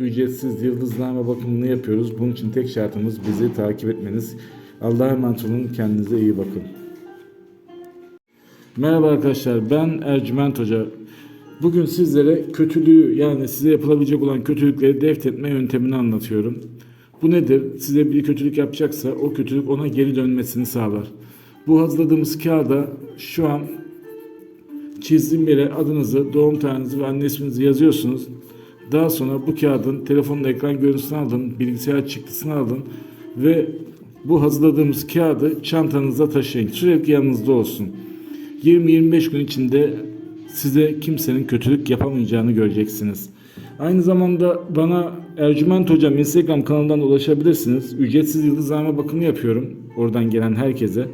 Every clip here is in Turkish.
ücretsiz yıldızname bakımını yapıyoruz. Bunun için tek şartımız bizi takip etmeniz. Allah'a emanet olun. Kendinize iyi bakın. Merhaba arkadaşlar. Ben Ercüment Hoca. Bugün sizlere kötülüğü yani size yapılabilecek olan kötülükleri deft etme yöntemini anlatıyorum. Bu nedir? Size bir kötülük yapacaksa o kötülük ona geri dönmesini sağlar. Bu hazırladığımız kağıda şu an çizdiğim yere adınızı, doğum tarihinizi ve anne isminizi yazıyorsunuz. Daha sonra bu kağıdın telefonun ekran görüntüsünü alın, bilgisayar çıktısını alın ve bu hazırladığımız kağıdı çantanıza taşıyın. Sürekli yanınızda olsun. 20-25 gün içinde size kimsenin kötülük yapamayacağını göreceksiniz. Aynı zamanda bana Ercüment Hocam Instagram kanalından ulaşabilirsiniz. Ücretsiz yıldızname bakımı yapıyorum. Oradan gelen herkese.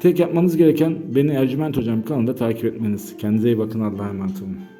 Tek yapmanız gereken beni Ercüment Hocam kanalında takip etmeniz. Kendinize iyi bakın. Allah'a emanet olun.